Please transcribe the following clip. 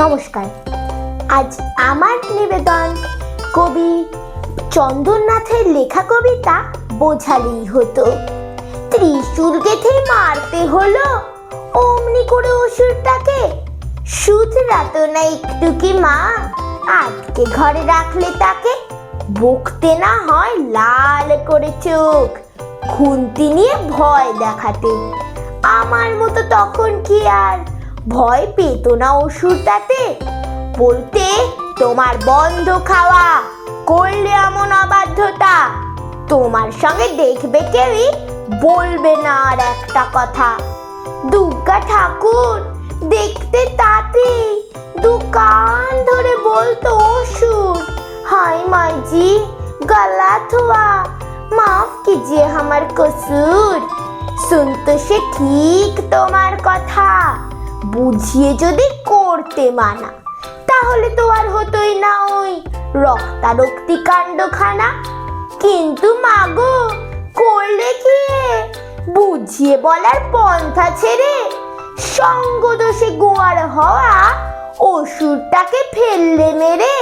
নমস্কার। আজ আমার নিবেদন কবি চন্দননাথের লেখা কবিতা বোঝালেই হতো। ত্রিশূল গেথে মারতে হলো, অমনি করে অসুরটাকে। শুধরাতো না একটু কি মা, আটকে ঘরে রাখলে তাকে। বকতে না হয় লাল করে চোখ, খুন্তি নিয়ে ভয় দেখাতে। আমার মতো তখন কি আর ভয় পেত না অসুরটাতে বলতে তোমার বন্ধ খাওয়া করলে এমন অবাধ্যতা তোমার সঙ্গে দেখবে কেউই বলবে না আর একটা কথা দুর্গা ঠাকুর দেখতে তাতে দু কান ধরে বলতো অসুর হাই মাইজি गलत हुआ माफ कीजिए हमार कसूर শুনতো সে ঠিক তোমার কথা বুঝিয়ে যদি করতে মানা, তাহলে তো আর হতোই না ওই রক্তারক্তি কাণ্ডখানা কিন্তু মাগো, করলে কি? বুঝিয়ে বলার পন্থা ছেড়ে সঙ্গদোষে গোয়ার হওয়া অসুরটাকে ফেললে মেরে